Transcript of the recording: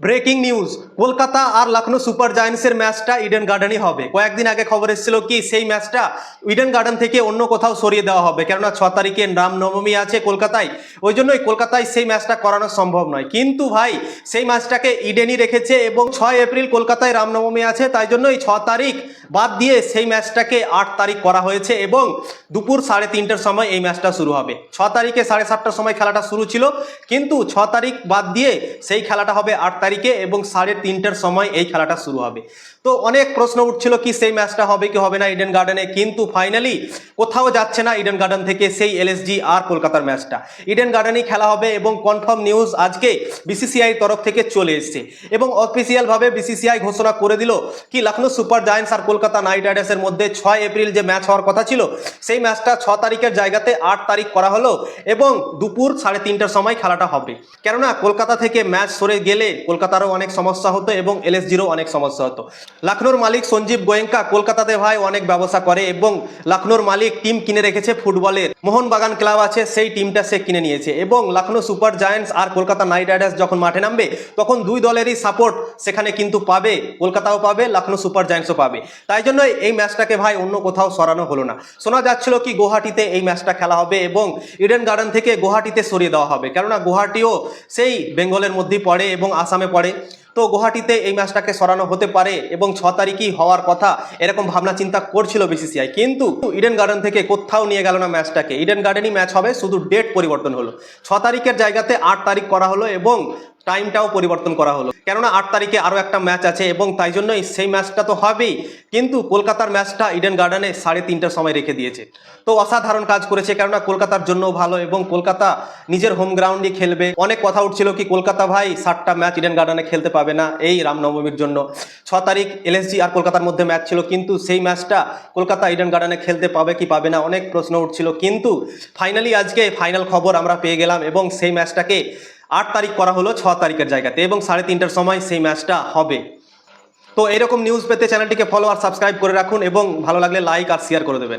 Breaking news, Kolkata আর Lucknow super জায়ান্টসের ম্যাচটা ইডেন গার্ডেনই হবে। কয়েকদিন আগে খবর এসেছিল কি, সেই ম্যাচটা ইডেন গার্ডেন থেকে অন্য কোথাও সরিয়ে দেওয়া হবে। কেননা ছ তারিখে রামনবমী আছে কলকাতায়। ওই জন্যই কলকাতায় সেই ম্যাচটা করানো সম্ভব নয়। কিন্তু ভাই, সেই ম্যাচটাকে ইডেনই রেখেছে এবং ছয় এপ্রিল কলকাতায় রামনবমী আছে, তাই জন্যই ছ তারিখ বাদ দিয়ে সেই ম্যাচটাকে আট তারিখ করা হয়েছে এবং দুপুর সাড়ে তিনটের সময় এই ম্যাচটা শুরু হবে। ছ তারিখে সাড়ে সাতটার সময় খেলাটা শুরু ছিল, কিন্তু ছ তারিখ বাদ দিয়ে সেই খেলাটা হবে আট তারিখে এবং সাড়ে তিনটের সময় এই খেলাটা শুরু হবে। তো অনেক প্রশ্ন উঠছিল কি সেই ম্যাচটা হবে কি হবে না ইডেন গার্ডেনে, কিন্তু ফাইনালি কোথাও যাচ্ছে না ইডেন গার্ডেন থেকে সেই এলএসজি আর কলকাতার ম্যাচটা। ইডেন গার্ডেনেই খেলা হবে এবং কনফার্ম নিউজ আজকে বিসিসিআই তরফ থেকে চলে এসেছে এবং অফিসিয়ালভাবে বিসিসিআই ঘোষণা করে দিল কি লখনৌ সুপার জায়ান্টস আর কলকাতা নাইট রাইডার্সের মধ্যে ছয় এপ্রিল যে ম্যাচ হওয়ার কথা ছিল, সেই ম্যাচটা ছ তারিখের জায়গাতে আট তারিখ করা হলো এবং দুপুর সাড়ে তিনটার সময় খেলাটা হবে। কেননা কলকাতা থেকে ম্যাচ সরে গেলে কলকাতারও অনেক সমস্যা হতো এবং এলএসজিরও অনেক সমস্যা হতো। লখনৌর মালিক সঞ্জীব গোয়েঙ্কা কলকাতাতে ভাই অনেক ব্যবসা করে এবং লখনৌর মালিক টিম কিনে রেখেছে ফুটবলের। মোহনবাগান ক্লাব আছে, সেই টিমটা সে কিনে নিয়েছে এবং লখনৌ সুপার জায়ান্টস আর কলকাতা নাইট রাইডার্স যখন মাঠে নামবে, তখন দুই দলেরই সাপোর্ট সেখানে কিন্তু পাবে, কলকাতাও পাবে লখনৌ সুপার জায়ান্টসও পাবে। তাই জন্য এই ম্যাচটাকে ভাই অন্য কোথাও সরানো হলো না। শোনা যাচ্ছিল কি গুয়াহাটিতে এই ম্যাচটা খেলা হবে এবং ইডেন গার্ডেন থেকে গুয়াহাটিতে সরিয়ে দেওয়া হবে, কেননা গুয়াহাটিও সেই বেঙ্গলের মধ্যেই পড়ে এবং আসামে পড়ে। তো গুয়াহাটিতে এই ম্যাচটাকে সরানো হতে পারে এবং ছ তারিখই হওয়ার কথা এরকম ভাবনা চিন্তা করছিল বিসিসিআই কিন্তু ইডেন গার্ডেন থেকে কোথাও নিয়ে গেল না ম্যাচটাকে। ইডেন গার্ডেনই ম্যাচ হবে, শুধু ডেট পরিবর্তন হলো। ছ তারিখের জায়গাতে আট তারিখ করা হলো এবং টাইমটাও পরিবর্তন করা হলো। কেননা আট তারিখে আরও একটা ম্যাচ আছে এবং তাই জন্যই সেই ম্যাচটা তো হবেই। কিন্তু কলকাতার ম্যাচটা ইডেন গার্ডেনে সাড়ে তিনটার সময় রেখে দিয়েছে। তো অসাধারণ কাজ করেছে কেননা কলকাতার জন্য ভালো এবং কলকাতা নিজের হোম গ্রাউন্ডে খেলবে। অনেক কথা উঠছিল কি কলকাতা ভাই ষাটটা ম্যাচ ইডেন গার্ডেনে খেলতে পাবে না এই রামনবমীর জন্য। ছ তারিখ এলএসজি আর কলকাতার মধ্যে ম্যাচ ছিল কিন্তু সেই ম্যাচটা কলকাতা ইডেন গার্ডেনে খেলতে পাবে কি পাবে না অনেক প্রশ্ন উঠছিল। কিন্তু ফাইনালি আজকে ফাইনাল খবর আমরা পেয়ে গেলাম এবং সেই ম্যাচটাকে আট তারিখ করা হলো ছ তারিখের জায়গাতে এবং সাড়ে তিনটার সময় সেই ম্যাচটা হবে। তো এরকম নিউজ পেতে চ্যানেলটিকে ফলো আর সাবস্ক্রাইব করে রাখুন এবং ভালো লাগলে লাইক আর শেয়ার করে দেবেন।